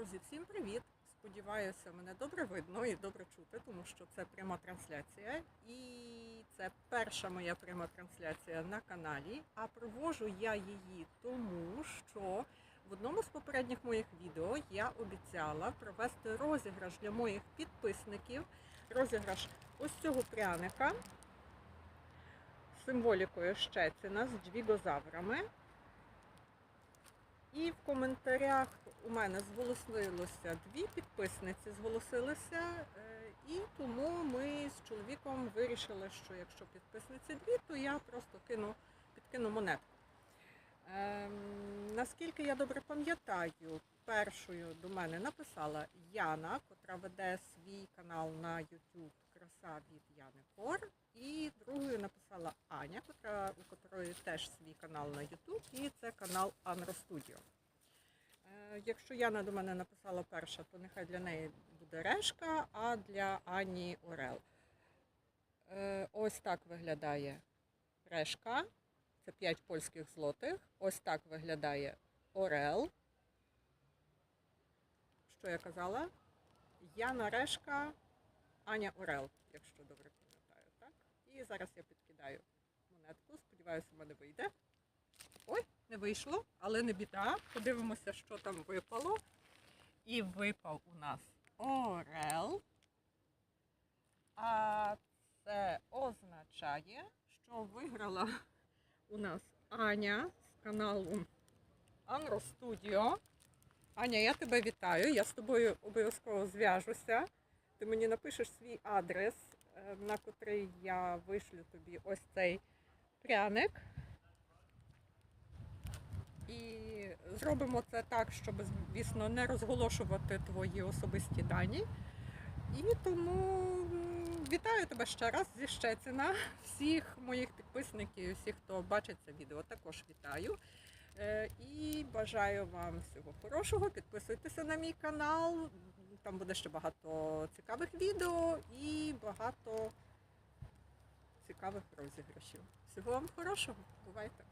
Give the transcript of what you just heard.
Друзі, всім привіт! Сподіваюся, мене добре видно і добре чути, тому що це пряма трансляція. І це перша моя пряма трансляція на каналі. А провожу я її тому, що в одному з попередніх моїх відео я обіцяла провести розіграш для моїх підписників. Розіграш ось цього пряника з символікою Щецина з джвігозаврами. І в коментарях у мене зголосилося дві підписниці, зголосилися, е, і тому ми з чоловіком вирішили, що якщо підписниці дві, то я просто кину, підкину монетку. Ем, наскільки я добре пам'ятаю, першою до мене написала Яна, котра веде свій канал на YouTube від Яни Кор. І другою написала Аня, котра, у котрої теж свій канал на YouTube, і це канал Анро Studio. Е, Якщо Яна до мене написала перша, то нехай для неї буде решка, а для Ані Орел. Е, Ось так виглядає решка. Це 5 польських злотих. Ось так виглядає Орел. Що я казала? Яна Решка, Аня Орел, якщо добре пам'ятаю, так? І зараз я підкидаю монетку. Сподіваюся, в мене вийде. Ой, не вийшло, але не біда. Подивимося, що там випало. І випав у нас Орел. А це означає, що виграла у нас Аня з каналу Анро Studio. Аня, я тебе вітаю. Я з тобою обов'язково зв'яжуся. Ти мені напишеш свій адрес, е, на котрий я вишлю тобі ось цей пряник. І зробимо це так, щоб, звісно, не розголошувати твої особисті дані. І тому вітаю тебе ще раз зі Щецина. Всіх моїх підписників, всіх, хто бачить це відео, також вітаю. Е, І бажаю вам всього хорошого. Підписуйтеся на мій канал. Там буде ще багато цікавих відео і багато цікавих розіграшів. Всього вам хорошого. Бувайте!